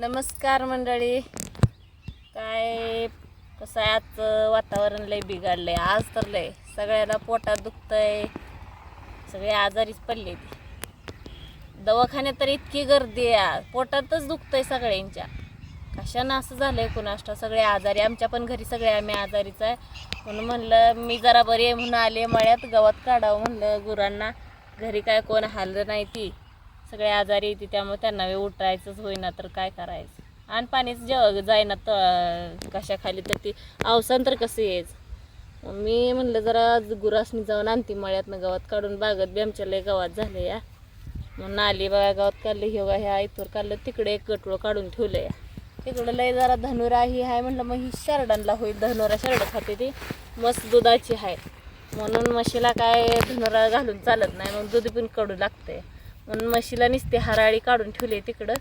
नमस्कार मंडळी. काय कसं आहे आजचं वातावरण? लय बिघडलंय. आज तर लय. सगळ्याला पोटात दुखतंय. सगळे आजारीच पडले दवाखान्यात तर इतकी गर्दी आहे पोटातच दुखतंय सगळ्यांच्या. कशानं असं झालंय कुणाष्ट सगळे आजारी. आमच्या पण घरी सगळे आम्ही आजारीच आहे. म्हणून म्हणलं मी जरा बरी आहे म्हणून आले मळ्यात. गवत काढावं म्हणलं गुरांना. घरी काय कोण हाललं नाही ती. सगळे आजारी येते त्यामुळे त्यांना वेळ उठायचंच होईना तर काय करायचं? आणि पाणीच जेव्हा जाईना तर कशाखाली तर ती अवसान तर कसं यायचं? मी म्हणलं जरा गुरासनी जाऊन आणते मळ्यातनं गवत काढून बागत बी आमच्या लय गावात झालं या. मग नाली बघा गावात काढलं हे बघा ह्या इथवर काढलं तिकडे एक गटवं काढून ठेवलं या तिकडं लय जरा धनुरा ही आहे म्हटलं मग ही शरडांना होईल धनुरा शरड खाते ती. मस्त दुधाची आहे म्हणून म्हशीला काय धनुरा घालून चालत नाही मग दूध पण कडू लागते म्हणून म्हशीला निसते हाराळी काढून ठेवली आहे तिकडं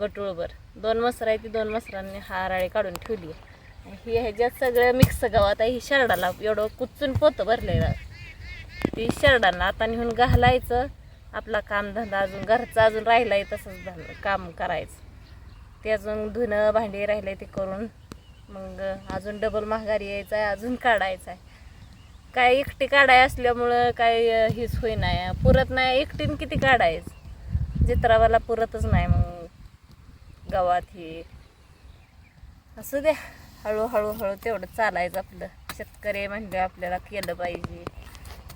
गटूळभर. दोन मसरा आहे ती दोन मसरांनी हाराळी काढून ठेवली आहे. ही ह्याच्यात सगळं मिक्स गावात आहे ही शरडाला एवढं कुचून पोतं भरलेलं. ती शरडांना आता नेऊन घालायचं. आपला कामधंदा अजून घरचा अजून राहिला आहे तसंच काम करायचं. ते अजून धुणं भांडी राहिले ते करून. मग अजून डबल महागारी यायचं आहे अजून काढायचं आहे. काय एकटी काढाय असल्यामुळं काय हीच होई नाही पुरत नाही. एकटीन किती काढायचं? जित्रावाला पुरतच नाही मग. गावात ही. असू द्या. हळूहळू हळू तेवढं चालायचं आपलं. शेतकरी म्हणजे आपल्याला केलं पाहिजे.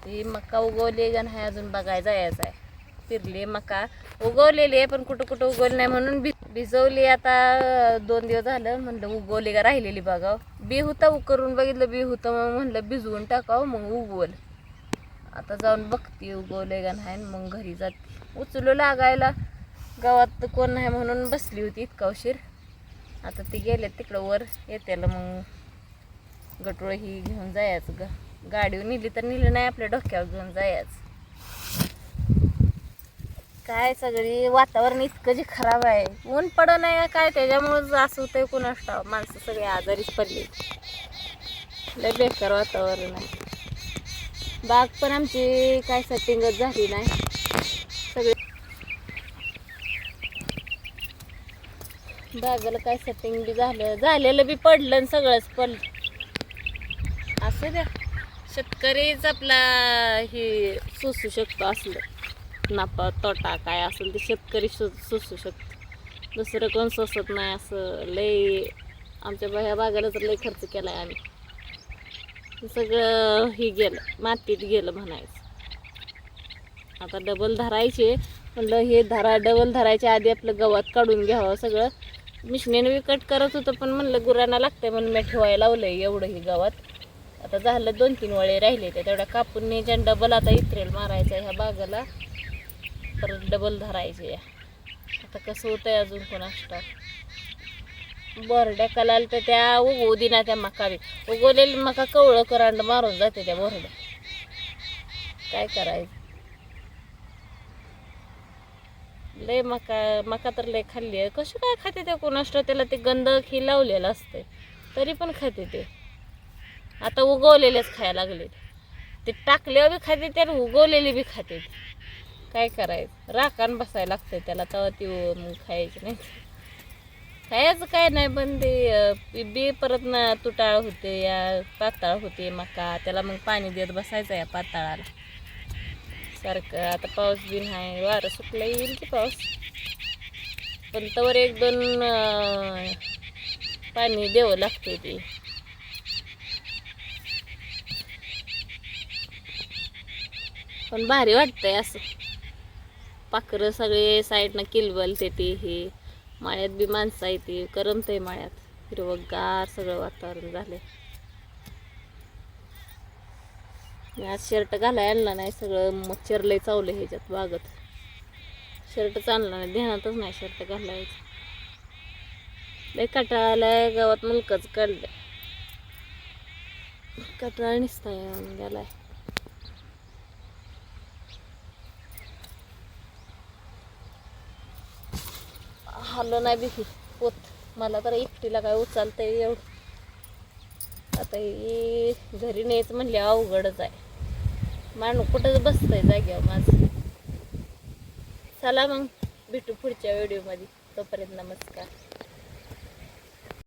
ती मका उगवली का नाही अजून बघायला जायचं आहे फिरली मका. उगवलेले आहे पण कुठं कुठं उगवले नाही म्हणून बी भिजवली. आता दोन दिवस झालं म्हणलं उगवली का राहिलेली बघाव बी होतं करून बघितलं बी होतं मग म्हणलं भिजवून टाकावं मग उगवल. आता जाऊन बघते उगवले का नाही मग घरी जाते. उचलू लागायला. गावात कोण नाही म्हणून बसली होती इतका उशीर. आता ती गेले तिकडं वर येत्याला मग गटोळ ही घेऊन जायचं ग. गाडीवर नेली तर नेली नाही आपल्या डोक्यावर घेऊन जायचं. काय सगळी वातावरण इतकं जे खराब आहे. ऊन पड नाही काय? त्याच्यामुळं असं होतंय कुणास ठाव माणसं सगळी आजारीच पडली. लय बेकार वातावरण आहे. बाग पण आमची काय सेटिंगच झाली नाही. सगळी बागाला काय सेटिंग बी झालं झालेलं बी पडलं आणि सगळंच पडलं. असं द्या. शेतकरीच आपला हे सोसू शकतो असलं. नफा तोटा काय असेल ते शेतकरी सु सोसू शकतो दुसरं कोण सोसत नाही असं. लई आमच्या ह्या बागाला तर लई खर्च केला आहे आम्ही. सगळं हे गेलं मातीत गेलं म्हणायचं. आता डबल धरायचे म्हणलं हे धरा डबल धरायच्या आधी आपलं गवत काढून घ्यावं सगळं. मिशनीनं विकट करत होतं पण म्हणलं गुरांना लागतंय म्हणून मी ठेवायला लावलंय एवढं हे गवत. आता झालं दोन तीन वळे राहिले ते तेवढ्या कापून न्यायच्या आणि डबल आता इत्रेल मारायचं ह्या बागाला तर डबल धरायचे आता कसं होतंय अजून कोणाष्टा बोरड्या कलाल तर त्या उगवू दिना त्या मका बी. उगवलेली मका कवळं करांड मारून जाते त्या बोरड्या. काय करायचं? लय मका मका तर लय खाल्ली आहे. कशी काय खाते त्या कोणाष्ट त्याला ते गंध ही लावलेलं असते तरी पण खाते ते. आता उगवलेलेच खायला लागले ते टाकल्यावर बी खाते ते आणि उगवलेले बी खाते काय करायचं? राखान बसायला लागतंय त्याला तेव्हा ती मग खायची नाही. खायचं काय नाही पण ते बी- परत ना तुटाळ होते या पाताळ होते मका त्याला मग पाणी देत बसायचं या पाताळाला. सारखं आता पाऊस बिन आहे वारं सुकलं येईल की पाऊस? पण तवर एक दोन पाणी द्यावं लागतं ते. पण भारी वाटतंय असं. पाखरं सगळे साईडनं किलबलते ते हे. माळ्यात बी माणसं आहे ती. आहे माळ्यात. हिरवगार सगळं वातावरण झालंय. मी आज शर्ट घालाय आणला नाही सगळं मच्छर लय चावलं ह्याच्यात बागत. शर्टच आणला नाही ध्यानातच नाही शर्ट घालायचं. लय कटाळाला गावात मुलकच काढलं कटाळा निसता गेलाय. हल्लो नाही भीती पोत. मला तर एकटीला काय उचलतंय एवढं आता हे घरी न्यायचं म्हणले अवघडच आहे. माणूस कुठंच बसतंय जाग्यावर माझं. चला मग भेटू पुढच्या व्हिडिओमध्ये तोपर्यंत नमस्कार.